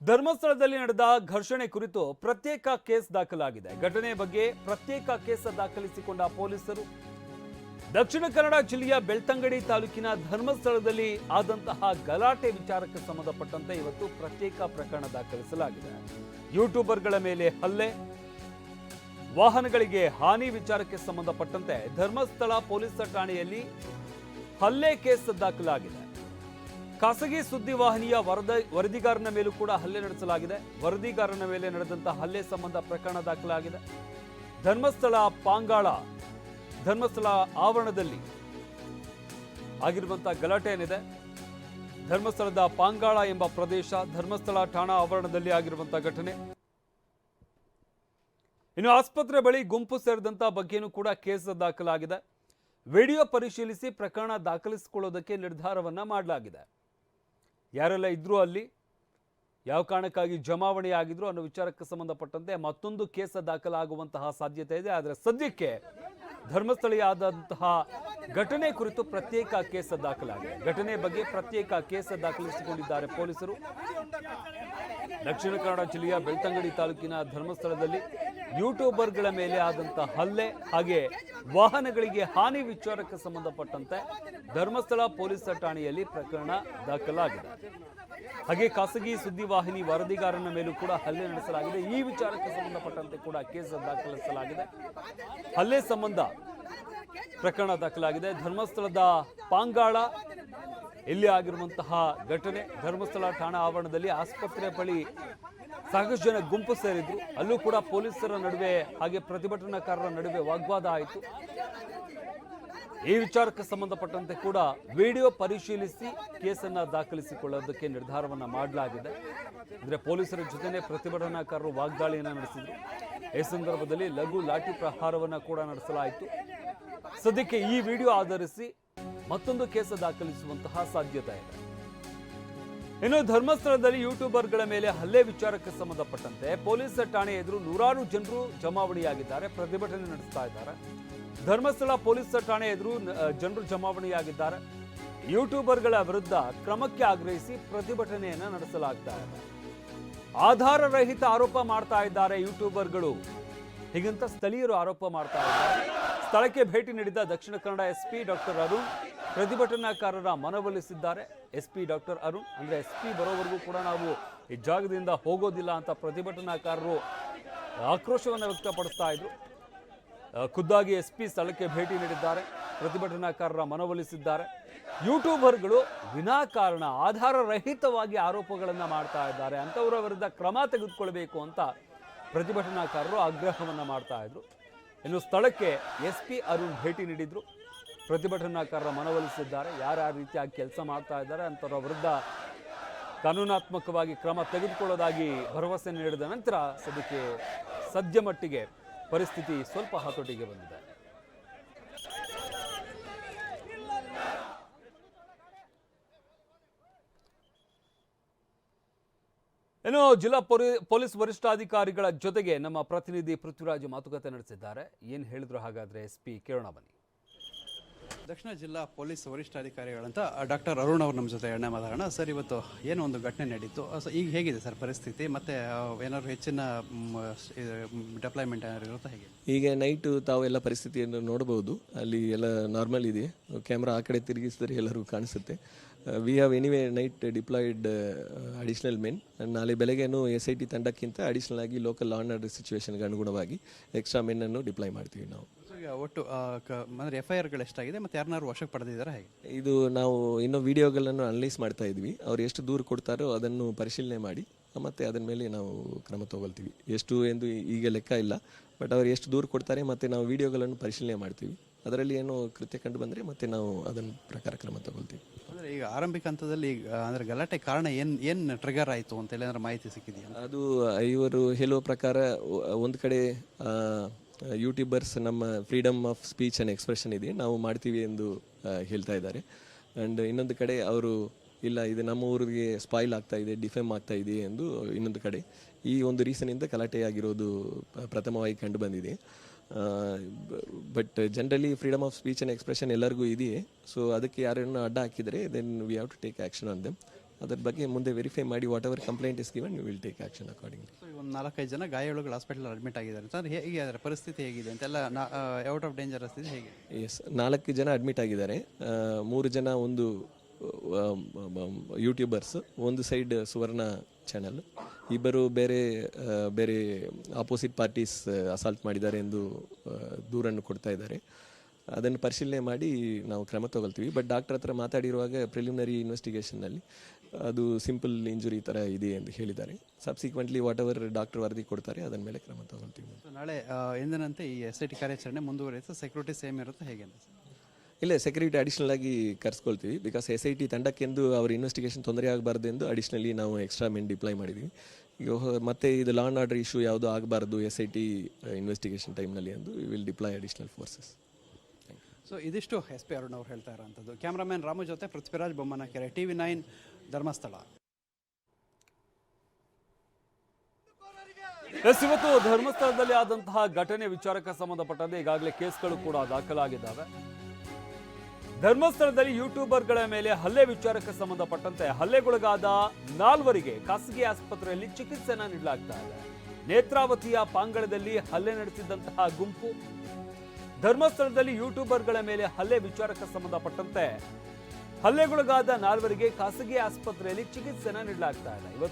ಧರ್ಮಸ್ಥಳದಲ್ಲಿ ನಡೆದ ಘರ್ಷಣೆ ಕುರಿತು ಪ್ರತ್ಯೇಕ ಕೇಸ್ ದಾಖಲಾಗಿದೆ. ಘಟನೆ ಬಗ್ಗೆ ಪ್ರತ್ಯೇಕ ಕೇಸ್ ದಾಖಲಿಸಿಕೊಂಡ ಪೊಲೀಸರು. ದಕ್ಷಿಣ ಕನ್ನಡ ಜಿಲ್ಲೆಯ ಬೆಳ್ತಂಗಡಿ ತಾಲೂಕಿನ ಧರ್ಮಸ್ಥಳದಲ್ಲಿ ಆದಂತಹ ಗಲಾಟೆ ವಿಚಾರಕ್ಕೆ ಸಂಬಂಧಪಟ್ಟಂತೆ ಇವತ್ತು ಪ್ರತ್ಯೇಕ ಪ್ರಕರಣ ದಾಖಲಿಸಲಾಗಿದೆ. ಯೂಟ್ಯೂಬರ್ಗಳ ಮೇಲೆ ಹಲ್ಲೆ. ವಾಹನಗಳಿಗೆ ಹಾನಿ ವಿಚಾರಕ್ಕೆ ಸಂಬಂಧಪಟ್ಟಂತೆ ಧರ್ಮಸ್ಥಳ ಪೊಲೀಸ್ ಠಾಣೆಯಲ್ಲಿ ಹಲ್ಲೆ ಕೇಸ್ ದಾಖಲಾಗಿದೆ. ಖಾಸಗಿ ಸುದ್ದಿವಾಹಿನಿಯ ವರದ, ವರದಿಗಾರನ ಮೇಲೂ ಕೂಡ ಹಲ್ಲೆ ನಡೆಸಲಾಗಿದೆ. ವರದಿಗಾರನ ಮೇಲೆ ನಡೆದಂತಹ ಹಲ್ಲೆ ಸಂಬಂಧ ಪ್ರಕರಣ ದಾಖಲಾಗಿದೆ. ಧರ್ಮಸ್ಥಳ ಪಾಂಗಾಳ, ಧರ್ಮಸ್ಥಳ ಆವರಣದಲ್ಲಿ ಆಗಿರುವಂತಹ ಗಲಾಟೆ ಏನಿದೆ? ಧರ್ಮಸ್ಥಳದ ಪಾಂಗಾಳ ಎಂಬ ಪ್ರದೇಶ, ಧರ್ಮಸ್ಥಳ ಠಾಣಾ ಆವರಣದಲ್ಲಿ ಆಗಿರುವಂತಹ ಘಟನೆ. ಇನ್ನು ಆಸ್ಪತ್ರೆ ಬಳಿ ಗುಂಪು ಸೇರಿದಂತಹ ಬಗ್ಗೆಯೂ ಕೂಡ ಕೇಸ್ ದಾಖಲಾಗಿದೆ. ವಿಡಿಯೋ ಪರಿಶೀಲಿಸಿ ಪ್ರಕರಣ ದಾಖಲಿಸಿಕೊಳ್ಳೋದಕ್ಕೆ ನಿರ್ಧಾರವನ್ನ ಮಾಡಲಾಗಿದೆ. ಯಾರೆಲ್ಲ ಇದ್ರೂ ಅಲ್ಲಿ ಯಾವ ಕಾರಣಕ್ಕಾಗಿ ಜಮಾವಣೆ ಆಗಿದ್ರು ಅನ್ನೋ ವಿಚಾರಕ್ಕೆ ಸಂಬಂಧಪಟ್ಟಂತೆ ಮತ್ತೊಂದು ಕೇಸ ದಾಖಲಾಗುವಂತಹ ಸಾಧ್ಯತೆ ಇದೆ. ಆದರೆ ಸದ್ಯಕ್ಕೆ ಧರ್ಮಸ್ಥಳೀಯಾದಂತಹ ಘಟನೆ ಕುರಿತು ಪ್ರತ್ಯೇಕ ಕೇಸ ದಾಖಲಾಗಿದೆ. ಘಟನೆ ಬಗ್ಗೆ ಪ್ರತ್ಯೇಕ ಕೇಸ ದಾಖಲಿಸಿಕೊಂಡಿದ್ದಾರೆ ಪೊಲೀಸರು. ದಕ್ಷಿಣ ಕನ್ನಡ ಜಿಲ್ಲೆಯ ಬೆಳ್ತಂಗಡಿ ತಾಲೂಕಿನ ಧರ್ಮಸ್ಥಳದಲ್ಲಿ ಯೂಟ್ಯೂಬರ್ಗಳ ಮೇಲೆ ಆದಂತಹ ಹಲ್ಲೆ ಹಾಗೆ ವಾಹನಗಳಿಗೆ ಹಾನಿ ವಿಚಾರಕ್ಕೆ ಸಂಬಂಧಪಟ್ಟಂತೆ ಧರ್ಮಸ್ಥಳ ಪೊಲೀಸ್ ಠಾಣೆಯಲ್ಲಿ ಪ್ರಕರಣ ದಾಖಲಾಗಿದೆ. ಹಾಗೆ ಖಾಸಗಿ ಸುದ್ದಿವಾಹಿನಿ ವರದಿಗಾರನ ಮೇಲೂ ಕೂಡ ಹಲ್ಲೆ ನಡೆಸಲಾಗಿದೆ. ಈ ವಿಚಾರಕ್ಕೆ ಸಂಬಂಧಪಟ್ಟಂತೆ ಕೂಡ ಕೇಸ್ ದಾಖಲಿಸಲಾಗಿದೆ. ಹಲ್ಲೆ ಸಂಬಂಧ ಪ್ರಕರಣ ದಾಖಲಾಗಿದೆ. ಧರ್ಮಸ್ಥಳದ ಪಾಂಗಾಳ ಇಲ್ಲಿ ಆಗಿರುವಂತಹ ಘಟನೆ? ಧರ್ಮಸ್ಥಳ ಠಾಣಾ ಆವರಣದಲ್ಲಿ ಆಸ್ಪತ್ರೆ ಬಳಿ ಸಾಕಷ್ಟು ಜನ ಗುಂಪು ಸೇರಿದ್ರು. ಅಲ್ಲೂ ಕೂಡ ಪೊಲೀಸರ ನಡುವೆ ಹಾಗೆ ಪ್ರತಿಭಟನಾಕಾರರ ನಡುವೆ ವಾಗ್ವಾದ ಆಯಿತು. ಈ ವಿಚಾರಕ್ಕೆ ಸಂಬಂಧಪಟ್ಟಂತೆ ಕೂಡ ವಿಡಿಯೋ ಪರಿಶೀಲಿಸಿ ಕೇಸನ್ನ ದಾಖಲಿಸಿಕೊಳ್ಳೋದಕ್ಕೆ ನಿರ್ಧಾರವನ್ನ ಮಾಡಲಾಗಿದೆ. ಅಂದ್ರೆ ಪೊಲೀಸರ ಜೊತೆನೆ ಪ್ರತಿಭಟನಾಕಾರರು ವಾಗ್ದಾಳಿಯನ್ನ ನಡೆಸಿದ್ರು. ಈ ಸಂದರ್ಭದಲ್ಲಿ ಲಘು ಲಾಠಿ ಪ್ರಹಾರವನ್ನ ಕೂಡ ನಡೆಸಲಾಯಿತು. ಸದ್ಯಕ್ಕೆ ಈ ವಿಡಿಯೋ ಆಧರಿಸಿ ಮತ್ತೊಂದು ಕೇಸ ದಾಖಲಿಸುವಂತಹ ಸಾಧ್ಯತೆ ಇದೆ. ಇನ್ನು ಧರ್ಮಸ್ಥಳದಲ್ಲಿ ಯೂಟ್ಯೂಬರ್ಗಳ ಮೇಲೆ ಹಲ್ಲೆ ವಿಚಾರಕ್ಕೆ ಸಂಬಂಧಪಟ್ಟಂತೆ ಪೊಲೀಸ್ ಠಾಣೆ ಎದುರು ನೂರಾರು ಜನರು ಜಮಾವಣೆಯಾಗಿದ್ದಾರೆ, ಪ್ರತಿಭಟನೆ ನಡೆಸ್ತಾ ಇದ್ದಾರೆ. ಧರ್ಮಸ್ಥಳ ಪೊಲೀಸ್ ಠಾಣೆ ಎದುರು ಜನರು ಜಮಾವಣೆಯಾಗಿದ್ದಾರೆ. ಯೂಟ್ಯೂಬರ್ಗಳ ವಿರುದ್ಧ ಕ್ರಮಕ್ಕೆ ಆಗ್ರಹಿಸಿ ಪ್ರತಿಭಟನೆಯನ್ನ ನಡೆಸಲಾಗ್ತಾ ಇದೆ. ಆಧಾರ ರಹಿತ ಆರೋಪ ಮಾಡ್ತಾ ಇದ್ದಾರೆ ಯೂಟ್ಯೂಬರ್ಗಳು. ಹೀಗಂತ ಸ್ಥಳೀಯರು ಆರೋಪ ಮಾಡ್ತಾ ಇದ್ದಾರೆ. ಸ್ಥಳಕ್ಕೆ ಭೇಟಿ ನೀಡಿದ Dakshina Kannada S P doctor Arun, ಪ್ರತಿಭಟನಾಕಾರರ ಮನವೊಲಿಸಿದ್ದಾರೆ. ಎಸ್ ಪಿ ಡಾಕ್ಟರ್ ಅರುಣ್ ಅಂದ್ರೆ ಎಸ್ ಪಿ ಬರೋವರೆಗೂ ಕೂಡ ನಾವು ಈ ಜಾಗದಿಂದ ಹೋಗೋದಿಲ್ಲ ಅಂತ ಪ್ರತಿಭಟನಾಕಾರರು ಆಕ್ರೋಶವನ್ನು ವ್ಯಕ್ತಪಡಿಸ್ತಾ ಇದ್ರು. ಖುದ್ದಾಗಿ ಎಸ್ ಪಿ ಸ್ಥಳಕ್ಕೆ ಭೇಟಿ ನೀಡಿದ್ದಾರೆ, ಪ್ರತಿಭಟನಾಕಾರರ ಮನವೊಲಿಸಿದ್ದಾರೆ. ಯೂಟ್ಯೂಬರ್ಗಳು ವಿನಾಕಾರಣ ಆಧಾರ ರಹಿತವಾಗಿ ಆರೋಪಗಳನ್ನು ಮಾಡ್ತಾ ಇದ್ದಾರೆ. ಅಂಥವರ ವಿರುದ್ಧ ಕ್ರಮ ತೆಗೆದುಕೊಳ್ಬೇಕು ಅಂತ ಪ್ರತಿಭಟನಾಕಾರರು ಆಗ್ರಹವನ್ನು ಮಾಡ್ತಾ ಇದ್ರು. ಇನ್ನು ಸ್ಥಳಕ್ಕೆ ಎಸ್ ಪಿ ಅರುಣ್ ಭೇಟಿ ನೀಡಿದ್ರು. ಪ್ರತಿಭಟನಾಕಾರರ ಮನವೊಲಿಸಿದ್ದಾರೆ. ಯಾರ್ಯಾವ ರೀತಿಯಾಗಿ ಕೆಲಸ ಮಾಡ್ತಾ ಇದ್ದಾರೆ ಅಂತವರ ವಿರುದ್ಧ ಕಾನೂನಾತ್ಮಕವಾಗಿ ಕ್ರಮ ತೆಗೆದುಕೊಳ್ಳೋದಾಗಿ ಭರವಸೆ ನೀಡಿದ ನಂತರ ಸದ್ಯಕ್ಕೆ ಸದ್ಯ ಮಟ್ಟಿಗೆ ಪರಿಸ್ಥಿತಿ ಸ್ವಲ್ಪ ಹತೋಟಿಗೆ ಬಂದಿದೆ. ಇನ್ನು ಜಿಲ್ಲಾ ಪೊಲೀಸ್ ವರಿಷ್ಠಾಧಿಕಾರಿಗಳ ಜೊತೆಗೆ ನಮ್ಮ ಪ್ರತಿನಿಧಿ ಪೃಥ್ವಿರಾಜ್ ಮಾತುಕತೆ ನಡೆಸಿದ್ದಾರೆ. ಏನು ಹೇಳಿದ್ರು ಹಾಗಾದ್ರೆ ಎಸ್ ಪಿ ಕೇಳೋಣ ಬನ್ನಿ. ದಕ್ಷಿಣ ಜಿಲ್ಲಾ ಪೊಲೀಸ್ ವರಿಷ್ಠಾಧಿಕಾರಿಗಳಂತ ಡಾಕ್ಟರ್ ಅರುಣ್ ಅವರು ನಮ್ಮ ಜೊತೆ ಎಣ್ಣೆ ಮಾತಾಡೋಣ. ಸರ್ ಇವತ್ತು ಏನೋ ಒಂದು ಘಟನೆ ನಡೀತು. ಸೊ ಈಗ ಹೇಗಿದೆ ಸರ್ ಪರಿಸ್ಥಿತಿ? ಮತ್ತೆ ಏನಾದ್ರು ಹೆಚ್ಚಿನ ಡೆಪ್ಲಾಯ್ಮೆಂಟ್ ಏನಾದ್ರು ಇರುತ್ತಾ ಹೇಗೆ? ಈಗ ನೈಟು ತಾವೆಲ್ಲ ಪರಿಸ್ಥಿತಿಯನ್ನು ನೋಡಬಹುದು ಅಲ್ಲಿ ಎಲ್ಲ ನಾರ್ಮಲ್ ಇದೆ. ಕ್ಯಾಮ್ರಾ ಆ ಕಡೆ ತಿರುಗಿಸಿದ್ರೆ ಎಲ್ಲರಿಗೂ ಕಾಣಿಸುತ್ತೆ. We have anyway night deployed additional men ನಾಳೆ ಬೆಳಗ್ಗೆನೂ ಎಸ್ ಐ ಟಿ ತಂಡಕ್ಕಿಂತ ಅಡಿಷನಲ್ ಆಗಿ ಲೋಕಲ್ ಲಾನ್ ಆರ್ಡರ್ ಸಿಚುವೇಶನ್ಗೆ ಅನುಗುಣವಾಗಿ ಎಕ್ಸ್ಟ್ರಾ ಮೆನ್ನನ್ನು ಡಿಪ್ಲೈ ಮಾಡ್ತೀವಿ ನಾವು. ಒಟ್ಟು ಅಂದ್ರೆ ಎಫ್ ಐ ಆರ್ಗಳು ಎಷ್ಟಾಗಿದೆ ಮತ್ತು ಯಾರನ್ನಾರು ವಶಕ್ಕೆ ಪಡೆದಿದ್ದಾರೆ ಹೇಗೆ? ಇದು ನಾವು ಇನ್ನೂ ವಿಡಿಯೋಗಳನ್ನು ಅನಲೈಸ್ ಮಾಡ್ತಾ ಇದ್ವಿ. ಅವ್ರು ಎಷ್ಟು ದೂರ ಕೊಡ್ತಾರೋ ಅದನ್ನು ಪರಿಶೀಲನೆ ಮಾಡಿ ಮತ್ತು ಅದರ ಮೇಲೆ ನಾವು ಕ್ರಮ ತಗೊಳ್ತೀವಿ. ಎಷ್ಟು ಎಂದು ಈಗ ಲೆಕ್ಕ ಇಲ್ಲ ಬಟ್ ಅವ್ರು ಎಷ್ಟು ದೂರ ಕೊಡ್ತಾರೆ ಮತ್ತು ನಾವು ವಿಡಿಯೋಗಳನ್ನು ಪರಿಶೀಲನೆ ಮಾಡ್ತೀವಿ. ಅದರಲ್ಲಿ ಏನು ಕೃತ್ಯ ಕಂಡು ಬಂದರೆ ಮತ್ತೆ ನಾವು ಅದನ್ನು ಪ್ರಕಾರ ಕ್ರಮ ತಗೊಳ್ತೀವಿ. ಅಂದ್ರೆ ಈಗ ಆರಂಭಿಕ ಹಂತದಲ್ಲಿ ಈಗ, ಅಂದ್ರೆ ಗಲಾಟೆ ಕಾರಣ ಏನು ಏನು ಟ್ರಿಗರ್ ಆಯಿತು ಅಂತ ಏನಾದ್ರು ಮಾಹಿತಿ ಸಿಕ್ಕಿದೆಯಾ? ಅದು ಇವರು ಹೇಳುವ ಪ್ರಕಾರ ಒಂದು ಕಡೆ ಯೂಟ್ಯೂಬರ್ಸ್ ನಮ್ಮ freedom of speech and expression ಇದೆ ನಾವು ಮಾಡ್ತೀವಿ ಎಂದು ಹೇಳ್ತಾ ಇದ್ದಾರೆ. ಆ್ಯಂಡ್ ಇನ್ನೊಂದು ಕಡೆ ಅವರು ಇಲ್ಲ ಇದು ನಮ್ಮ ಊರಿಗೆ ಸ್ಪಾಯ್ಲ್ ಆಗ್ತಾ ಇದೆ ಡಿಫೆಮ್ ಆಗ್ತಾ ಇದೆ ಎಂದು ಇನ್ನೊಂದು ಕಡೆ ಈ ಒಂದು ರೀಸನಿಂದ ಗಲಾಟೆ ಆಗಿರೋದು ಪ್ರಥಮವಾಗಿ ಕಂಡು ಬಂದಿದೆ. But generally freedom of speech and expression ಎಲ್ಲರಿಗೂ ಇದೆಯೇ? ಸೊ ಅದಕ್ಕೆ ಯಾರನ್ನು ಅಡ್ಡ ಹಾಕಿದರೆ then we have to take action on them ಅದ್ರ ಬಗ್ಗೆ ಮುಂದೆ ವೆರಿಫೈ ಮಾಡಿ what our complaint is given you will take action accordingly ಒಂದು ನಾಲ್ಕೈದು ಜನ ಗಾಯಗಳು ಹಾಸ್ಪಿಟಲ್ ಅಡ್ಮಿಟ್ ಆಗಿದ್ದಾರೆ. ಸರ್ ಹೇಗೆ ಅದರ ಪರಿಸ್ಥಿತಿ ಹೇಗಿದೆ? ಅಂತೆಲ್ಲ ಔಟ್ ಆಫ್ ಡೇಂಜರ್ ಹೇಗೆ? ಎಸ್ ನಾಲ್ಕು ಜನ ಅಡ್ಮಿಟ್ ಆಗಿದ್ದಾರೆ. ಮೂರು ಜನ ಒಂದು ಯೂಟ್ಯೂಬರ್ಸ್ ಒಂದು ಸೈಡ್ ಸುವರ್ಣ ಚಾನಲ್ ಇಬ್ಬರು ಬೇರೆ ಬೇರೆ ಆಪೋಸಿಟ್ ಪಾರ್ಟೀಸ್ ಅಸಾಲ್ಟ್ ಮಾಡಿದ್ದಾರೆ ಎಂದು ದೂರನ್ನು ಕೊಡ್ತಾ ಇದ್ದಾರೆ. ಅದನ್ನು ಪರಿಶೀಲನೆ ಮಾಡಿ ನಾವು ಕ್ರಮ ತಗೊಳ್ತೀವಿ. ಬಟ್ ಡಾಕ್ಟರ್ ಹತ್ರ ಮಾತಾಡಿರುವಾಗ ಪ್ರಿಲಿಮಿನರಿ ಇನ್ವೆಸ್ಟಿಗೇಷನ್ನಲ್ಲಿ ಅದು ಸಿಂಪಲ್ ಇಂಜುರಿ ಥರ ಇದೆ ಎಂದು ಹೇಳಿದ್ದಾರೆ. ಸಬ್ಸಿಕ್ವೆಂಟ್ಲಿ ವಾಟ್ ಎವರ್ ಡಾಕ್ಟರ್ ವರದಿ ಕೊಡ್ತಾರೆ ಅದನ್ನ ಮೇಲೆ ಕ್ರಮ ತಗೊಳ್ತೀವಿ. ನಾಳೆ ಎಂದನಂತೆ ಈ ಎಸ್ ಐ ಟಿ ಕಾರ್ಯಾಚರಣೆ ಮುಂದುವರಿಯುತ್ತೆ. ಸೆಕ್ಯೂರಿಟಿ ಸೇಮ್ ಇರುತ್ತೆ, ಹೇಗೆ ಅಂತ. ಇಲ್ಲ ಸೆಕ್ಯೂರಿಟಿ ಅಡಿಷನಲ್ ಆಗಿ ಕರ್ಸ್ಕೊಳ್ತೀವಿ. ಬಿಕಾಸ್ ಎಸ್ ಐ ಟಿ ತಂಡಕ್ಕೆಂದು ಅವ್ರ ಇನ್ವೆಸ್ಟಿಗೇಷನ್ ತೊಂದರೆ ಆಗಬಾರ್ದು ಎಂದು ಅಡಿಷನಲಿ ನಾವು ಎಕ್ಸ್ಟ್ರಾ ಮೆನ್ ಡಿಪ್ಲಾಯ್ ಮಾಡಿದ್ವಿ. ಈಗ ಮತ್ತೆ ಇದು ಲಾ ಆ್ಯಂಡ್ ಆರ್ಡರ್ ಇಶ್ಯೂ ಯಾವುದು ಆಗಬಾರ್ದು ಎಸ್ ಐ ಟಿ ಇನ್ವೆಸ್ಟಿಗೇಷನ್ ಟೈಮ್ನಲ್ಲಿ ಎಂದು will deploy additional forces so ಇದಿಷ್ಟು ಎಸ್ ಪಿ ಅರುಣ್ ಅವ್ರು ಹೇಳ್ತಾ ಇರೋಂಥದ್ದು. ಕ್ಯಾಮ್ರಾಮನ್ ರಾಮು ಜೊತೆ Prithviraj Bommanakere T V nine Dharmasthala. Yes ಇವತ್ತು ಧರ್ಮಸ್ಥಳದಲ್ಲಿ ಆದಂತಹ ಘಟನೆ ವಿಚಾರಕ್ಕೆ ಸಂಬಂಧಪಟ್ಟಂತೆ ಈಗಾಗಲೇ ಕೇಸ್ಗಳು ಕೂಡ ದಾಖಲಾಗಿದ್ದಾವೆ. ಧರ್ಮಸ್ಥಳದಲ್ಲಿ ಯೂಟ್ಯೂಬರ್ಗಳ ಮೇಲೆ ಹಲ್ಲೆ ವಿಚಾರಕ್ಕೆ ಸಂಬಂಧಪಟ್ಟಂತೆ ಹಲ್ಲೆಗೊಳಗಾದ ನಾಲ್ವರಿಗೆ ಖಾಸಗಿ ಆಸ್ಪತ್ರೆಯಲ್ಲಿ ಚಿಕಿತ್ಸೆನ ನೀಡಲಾಗ್ತಾ ಇದೆ. ನೇತ್ರಾವತಿಯ ಪಾಂಗಳದಲ್ಲಿ ಹಲ್ಲೆ ನಡೆಸಿದ್ದಂತಹ ಗುಂಪು ಧರ್ಮಸ್ಥಳದಲ್ಲಿ ಯೂಟ್ಯೂಬರ್ಗಳ ಮೇಲೆ ಹಲ್ಲೆ ವಿಚಾರಕ್ಕೆ ಸಂಬಂಧಪಟ್ಟಂತೆ ಹಲ್ಲೆಗೊಳಗಾದ ನಾಲ್ವರಿಗೆ ಖಾಸಗಿ ಆಸ್ಪತ್ರೆಯಲ್ಲಿ ಚಿಕಿತ್ಸೆನ ನೀಡಲಾಗ್ತಾ ಇದೆ.